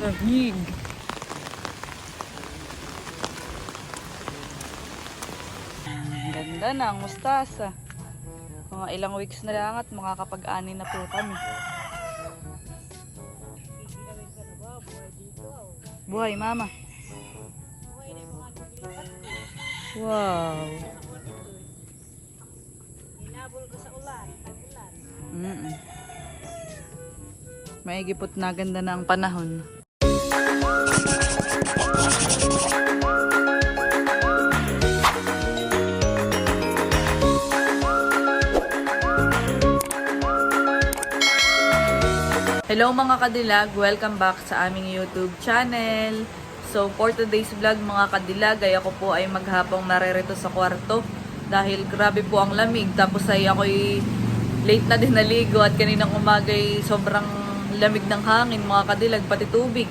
Lamig. Ganda na ang mustasa. Mga ilang weeks na lang at makakapag-ani na po kami. Buhay, mama. Wow. Mm Maigipot na ganda ng panahon. Hello mga kadilag, welcome back sa aming YouTube channel. So for today's vlog mga kadilag, ay ako po ay maghapong naririto sa kwarto dahil grabe po ang lamig. Tapos ay ako'y late na din naligo at kaninang umaga ay sobrang lamig ng hangin mga kadilag, pati tubig.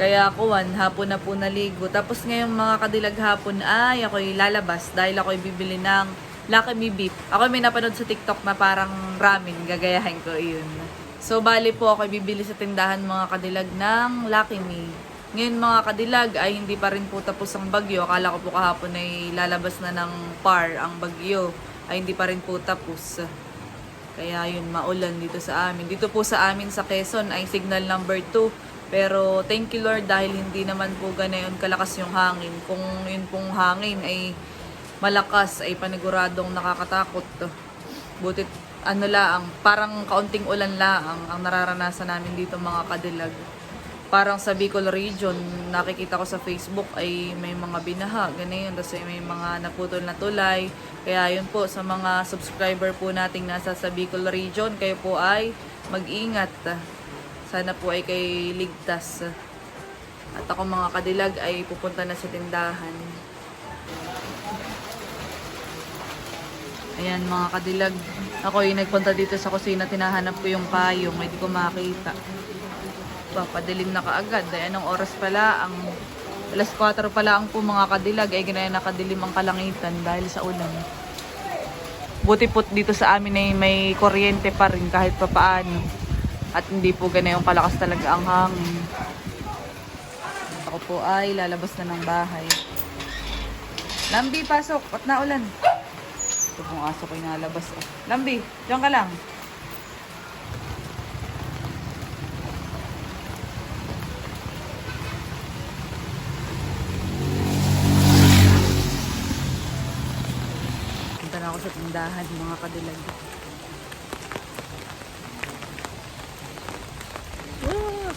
Kaya ako wan, hapon na po naligo. Tapos ngayong mga kadilag hapon ay ako'y lalabas dahil ako'y bibili ng Lucky Me Beef. Ako may napanood sa TikTok na parang ramen, gagayahin ko yun. So, bali po ako bibili sa tindahan mga kadilag ng Lucky Me. Ngayon mga kadilag ay hindi pa rin po tapos ang bagyo. Akala ko po kahapon ay lalabas na ng par ang bagyo. Ay hindi pa rin po tapos. Kaya yun, maulan dito sa amin. Dito po sa amin sa Quezon ay signal number 2. Pero thank you Lord dahil hindi naman po ganayon kalakas yung hangin. Kung yun pong hangin ay malakas ay paniguradong nakakatakot. Butit ano laang, parang kaunting ulan laang ang nararanasan namin dito mga kadilag. Parang sa Bicol region, nakikita ko sa Facebook ay may mga binaha, ganyan. Tapos ay may mga naputol na tulay. Kaya yun po, sa mga subscriber po nating nasa sa Bicol region, kayo po ay mag-ingat. Sana po ay kay ligtas. At ako mga kadilag ay pupunta na sa tindahan. Ayan mga kadilag. Ako yung nagpunta dito sa kusina, tinahanap ko yung payong, hindi ko makita. Papadilim na kaagad. Ay anong oras pala? Ang alas 4 pala ang po mga kadilag. Ay ganaya nakadilim ang kalangitan dahil sa ulan. Buti po dito sa amin ay may kuryente pa rin kahit papaano. At hindi po ganayong kalakas talaga ang hangin. Ako po ay lalabas na ng bahay. Lambi, pasok. At naulan. Ito pong aso ko nalabas. Oh. Lambi, diyan ka lang. Punta na ako sa tindahan, mga kadilag. Ah!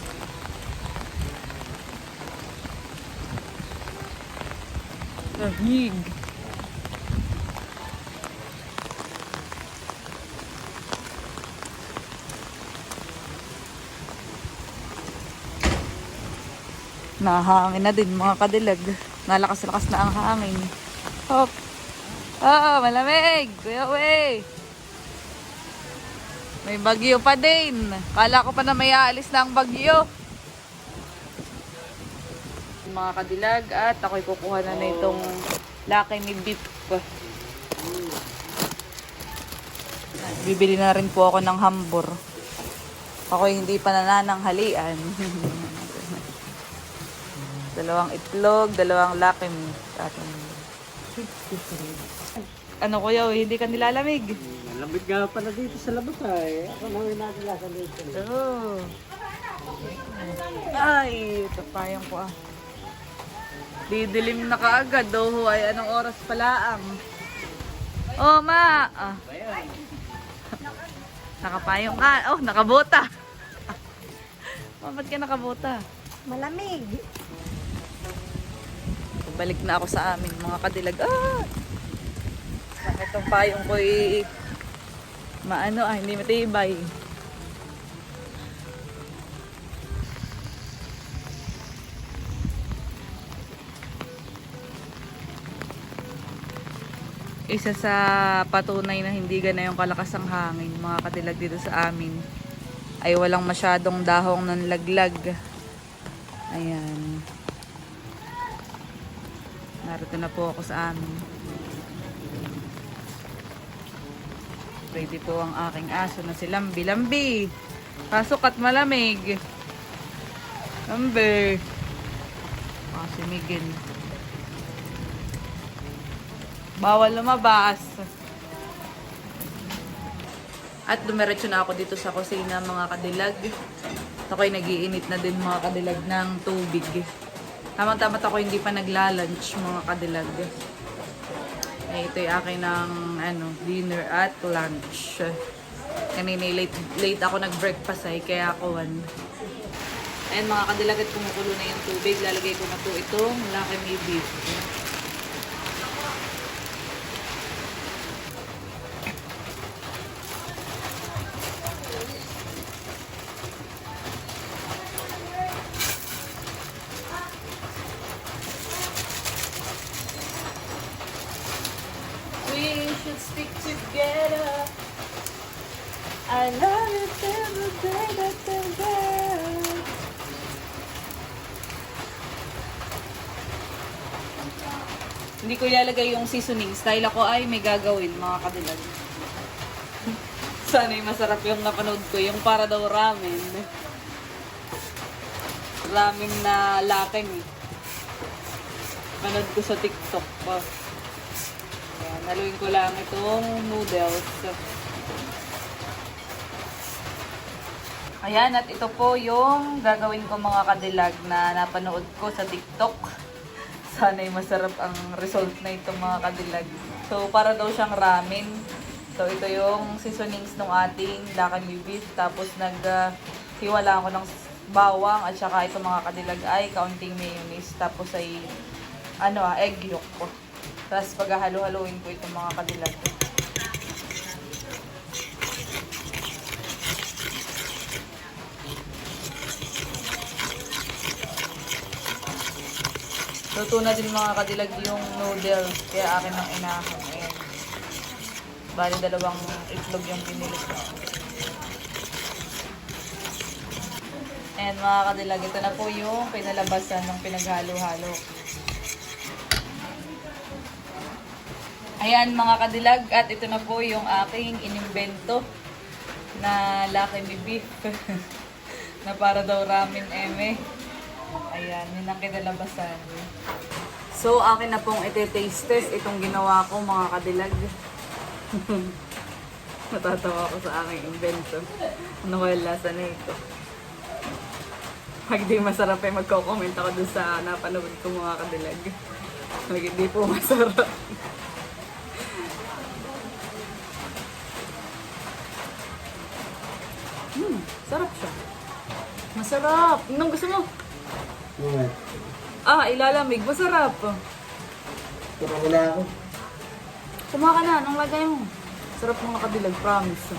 Nahangin na din mga kadilag. Nalakas-lakas na ang hangin. Hop. Oo, malamig. Kuya Uwe. May bagyo pa din. Kala ko pa na may aalis na ang bagyo. Mga kadilag at ako'y kukuha na na itong laki ni beef. At Bibili na rin po ako ng hambor. Ako hindi pa nanananghalian. dalawang itlog, dalawang laki meat. Ating... Ano kuya, hindi ka nilalamig? Malambit nga pala dito sa labas ay. Ako na may nadala sa dito. Oo. Ay, ito payang ko ah. Didilim na kaagad. Doho ay anong oras pala ang... Oh, ma! Ah. Nakapayong ka. Oh, nakabota. Oh, ba't ka nakabota? Malamig. Balik na ako sa amin, mga kadilag. Ah! Itong payong ko i... Maano ah, hindi matibay. Isa sa patunay na hindi gana yung kalakas ang hangin, mga kadilag dito sa amin, ay walang masyadong dahong ng laglag. Ayan. Narito na po ako sa amin. Ready po ang aking aso na si Lambi. Lambi! Pasok at malamig. Amber. Ah, si Miguel. Bawal lumabas. At dumiretso na ako dito sa kusina mga kadilag. Ako'y nagiinit na din mga kadilag ng tubig. Tamang-tama ako hindi pa nagla-lunch mga kadilag. Eh, ito yung akin ng ano, dinner at lunch. Kanina late, late ako nag-breakfast ay kaya ako one. Ayan mga kadilag at kumukulo na yung tubig. Lalagay ko na po itong Lucky Me Beef. Hindi ko ilalagay yung seasonings dahil ako ay may gagawin mga kadilag. Sana'y masarap yung napanood ko, yung para daw ramen. Ramen na laking eh. Panood ko sa TikTok pa. Ayan, haluin ko lang itong noodles. Ayan, at ito po yung gagawin ko mga kadilag na napanood ko sa TikTok. Sana'y masarap ang result na ito mga kadilag. So, para daw siyang ramen. So, ito yung seasonings ng ating Dakami beef. Tapos, nag-hiwala ako ng bawang at saka ito mga kadilag ay kaunting mayonnaise. Tapos ay, ano ah, egg yolk ko. Tapos, paghahalo-haloin ko itong mga kadilag. Luto na din mga kadilag yung noodles. Kaya akin ang inahan. Ayan. Bali dalawang itlog yung pinili ko. And mga kadilag, ito na po yung pinalabasan ng pinaghalo-halo. Ayan mga kadilag, at ito na po yung aking inimbento na Lucky Me Beef. na para daw ramen eme. Ayan, yun ang kinalabasan. So, akin na pong ite-taste test itong ginawa ko mga kadilag. Natatawa ko sa aking invento. Ano kaya lasa na ito? Pag di masarap ay magko-comment ako dun sa napanood ko mga kadilag. Pag hindi po masarap. Hmm, sarap siya. Masarap. Anong gusto mo? Bakit? Ah, ilalamig. Masarap. Ko na ako. Kumaha ka na. Anong lagay mo? Sarap ng nakadilag. Promise.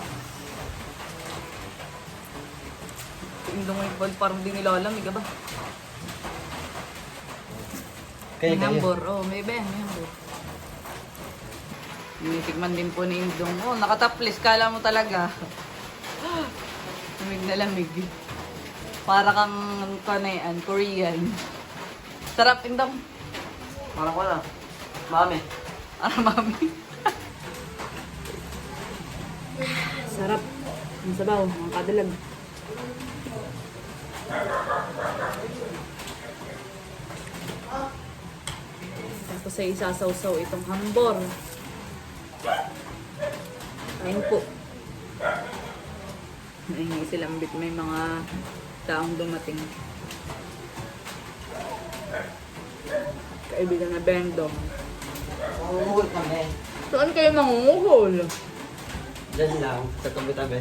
Indong may ball. Parang di nilalamig. Aba. Kaya may hambor. Oh, may ben. May hambor. Tinitikman din po ni Indong. Oh, nakataplis. Kala mo talaga. lamig na lamig. Para kang kanean, Korean. Sarap, Indong. Parang wala. Mami. Ano, mami? Sarap. Ang sabaw, ang kadalag. Tapos ay isasaw-saw itong hambor. Ayun po. Ayun silang bit may mga taong dumating. Kaibigan na Bendong. Umuhol kami. Saan kayo mangunguhol? Diyan lang. Sa tabi-tabi.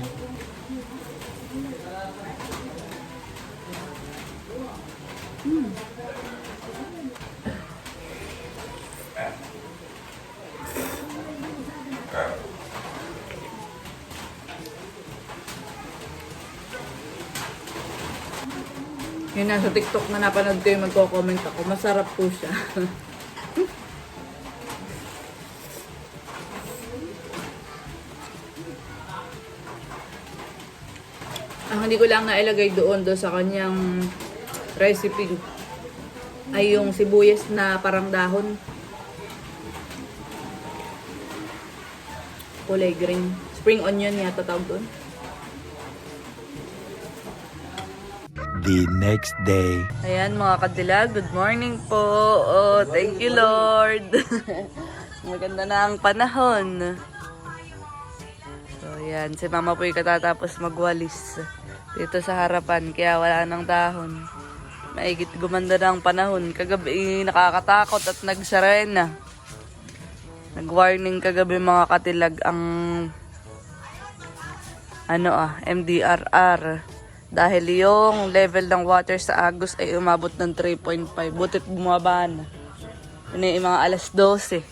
Yun nasa TikTok na napanood ko yung magko-comment ako. Masarap po siya. Ang hindi ko lang nailagay doon do sa kanyang recipe ay yung sibuyas na parang dahon. Kulay green. Spring onion yata tawag doon. The next day. Ayan mga kadilag, good morning po. Oh, thank you Lord. Maganda na ang panahon. So ayan, si mama po yung katatapos magwalis dito sa harapan kaya wala nang dahon. Maigit gumanda na ang panahon. Kagabi nakakatakot at nagsarena. Nag-warning kagabi mga katilag ang ano ah, MDRR. Dahil yung level ng water sa Agus ay umabot ng 3.5. Butit bumaba na. Yun ay mga alas 12.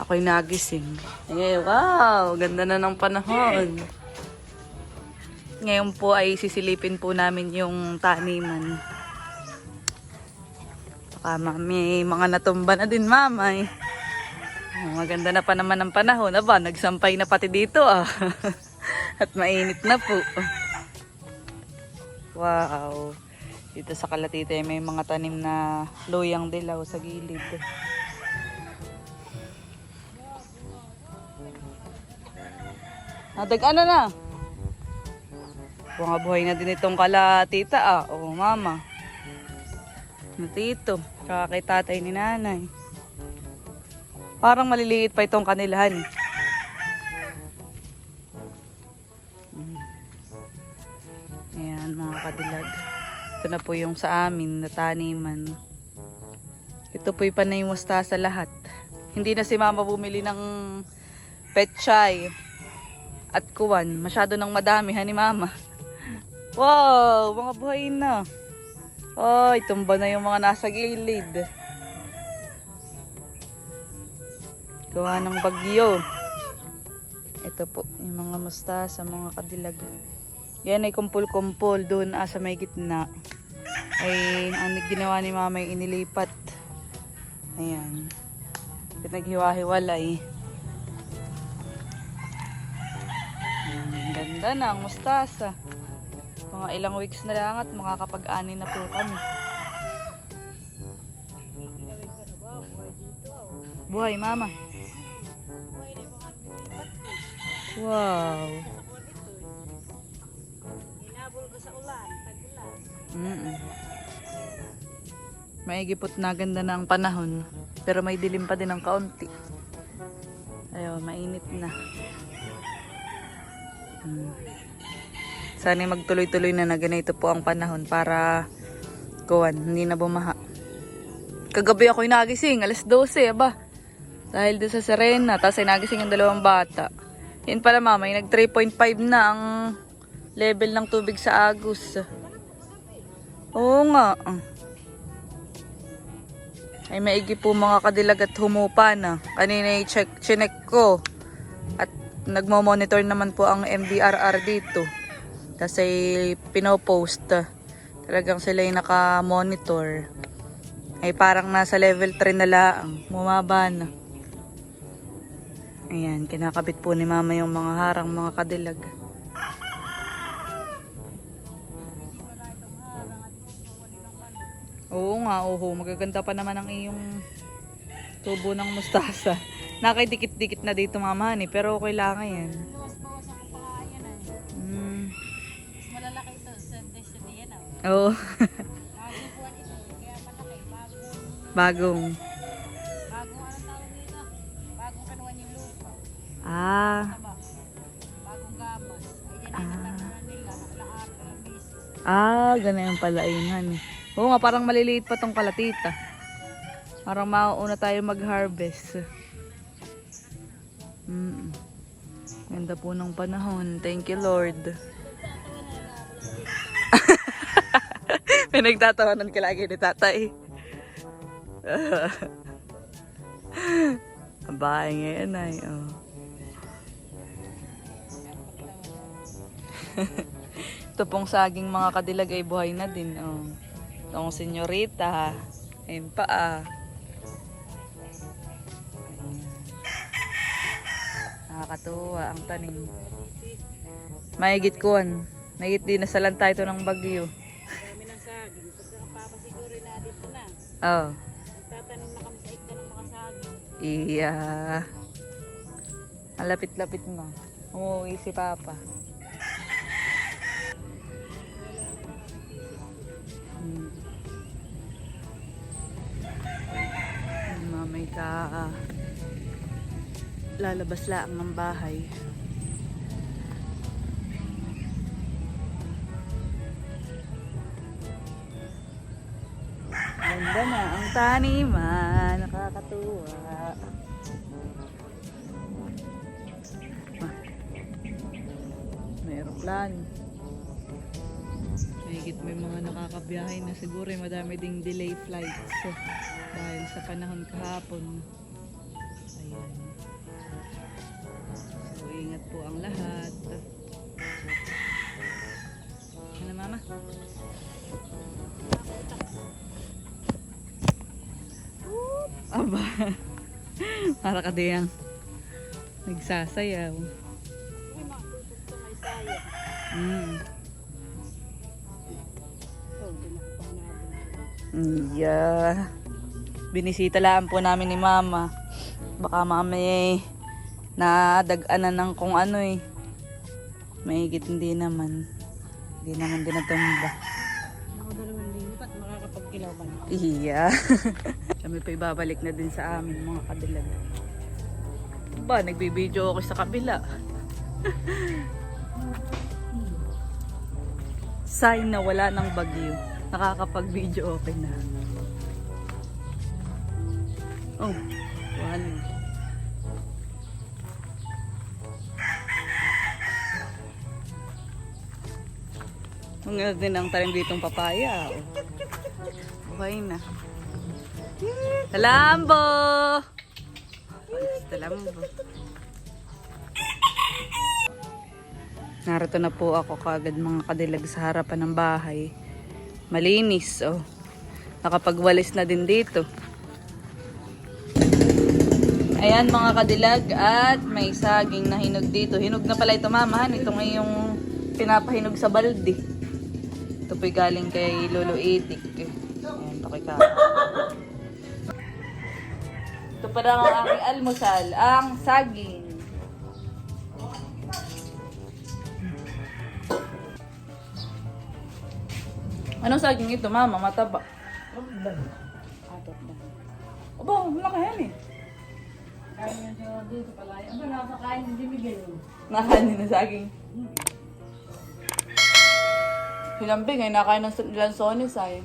Ako'y nagising. Ay, wow, ganda na ng panahon. Ngayon po ay sisilipin po namin yung taniman. Baka ma- may mga natumba na din, mamay. Oh, maganda na pa naman ang panahon. Aba, nagsampay na pati dito ah. At mainit na po. Wow. Dito sa Kalatite may mga tanim na loyang dilaw sa gilid. Nadag ano na? Mga buhay na din itong kalatita ah. Oo, mama. Natito. Tsaka kay tatay ni nanay. Parang maliliit pa itong kanilahan. Ito na po yung sa amin na taniman. Ito po yung panay mustasa lahat. Hindi na si mama bumili ng petchay at kuwan. Masyado nang madami ha ni mama. Wow! Mga buhay na. Ay, tumba na yung mga nasa gilid. Gawa ng bagyo. Ito po, yung mga mustasa, mga kadilag. Yan ay kumpul-kumpul doon ah, sa may gitna. Ay, ang ginawa ni mama ay inilipat. Ayan. Pinaghiwa-hiwalay. Ang ganda na ang mustasa. Mga ilang weeks na lang at makakapag-ani na po kami. Buhay, mama. Wow. Mm Maigipot na ganda ang panahon. Pero may dilim pa din ng kaunti. Ayun, mainit na. Mm. Sana magtuloy-tuloy na na ganito po ang panahon para kuwan, hindi na bumaha. Kagabi ako'y nagising, alas 12, aba. Dahil doon sa Serena, tapos ay nagising ang dalawang bata. Yan pala mama, nag 3.5 na ang level ng tubig sa Agus. Oo nga. Ay maigi po mga kadilag at humupa na. Kanina i-check, chinek ko. At nagmo-monitor naman po ang MDRR dito. Kasi pinopost. Talagang sila yung naka-monitor. Ay parang nasa level 3 na lang. Bumaba na. Ayan, kinakabit po ni mama yung mga harang mga kadilag. Oo nga, oho. Magaganda pa naman ang iyong tubo ng mustasa. Nakidikit-dikit na dito mama ni, pero okay lang yan. Mm. Malalaki ito sa destiny yan ah. Oo. Bagong buwan ito, kaya malaki. Bagong, Bagong. bagong anong tawag dito? Bagong kanuan yung lupa. Ah. Bagong gamas. Ay yan ay nila. Misis. Ah, ganyan pala yun, honey. Oo nga, parang maliliit pa tong kalatita. Parang mauuna tayo mag-harvest. Mm. Ganda po ng panahon. Thank you, Lord. Pinagtatawanan ka lagi ni tatay. Bahay ngayon ay, oh. Ito pong saging mga kadilag ay buhay na din. Oh. Itong senyorita. Ayun pa ah. Nakakatuwa ang tanim. Mahigit kuwan. Mahigit din nasalan tayo ito ng bagyo. Kami ng saging. Pagkakapapasiguro na dito na. Oh. Tatanim na kami sa ikta ng mga saging. Iya. Malapit-lapit na. Umuwi si Papa. Lalabas laang ng bahay. Ganda na ang taniman. Nakakatuwa. Ah. May aeroplano. May mga nakakabiyahe na siguro eh, madami ding delay flights. eh, Dahil sa panahon kahapon. Ayan. Ingat po ang lahat. Ano mama? Aba. Para ka diyang nagsasayaw. Mm. Yeah. Binisita lang po namin ni mama. Baka mami nadag-anan ng kung ano eh. Mahigit hindi naman. Hindi naman dinatumba. Ako dalawang linggo at makakapagkilaw ka na. Iya. Kami pa ibabalik na din sa amin mga kadilag. Ba, nagbibideo ako sa kabila. Sign na wala ng bagyo. Nakakapag-video okay na. Oh, Mga din ang talim ditong papaya. Oh. Okay na. Talambo! Talambo. Narito na po ako kagad mga kadilag sa harapan ng bahay. Malinis, oh. Nakapagwalis na din dito. Ayan mga kadilag at may saging na hinog dito. Hinog na pala ito mamahan. Ito nga yung pinapahinog sa balde. Ito po'y galing kay Lolo Itik. Ayan, pakika. Ito pa lang ang aking almusal, ang saging. Anong saging ito, mama? Mataba. Aba, malaki yan eh. Kaya siya dito pala. Ano na nakakain hindi Miguel? Nakain na saging. Silambi, ngayon nakain ng lansones ay.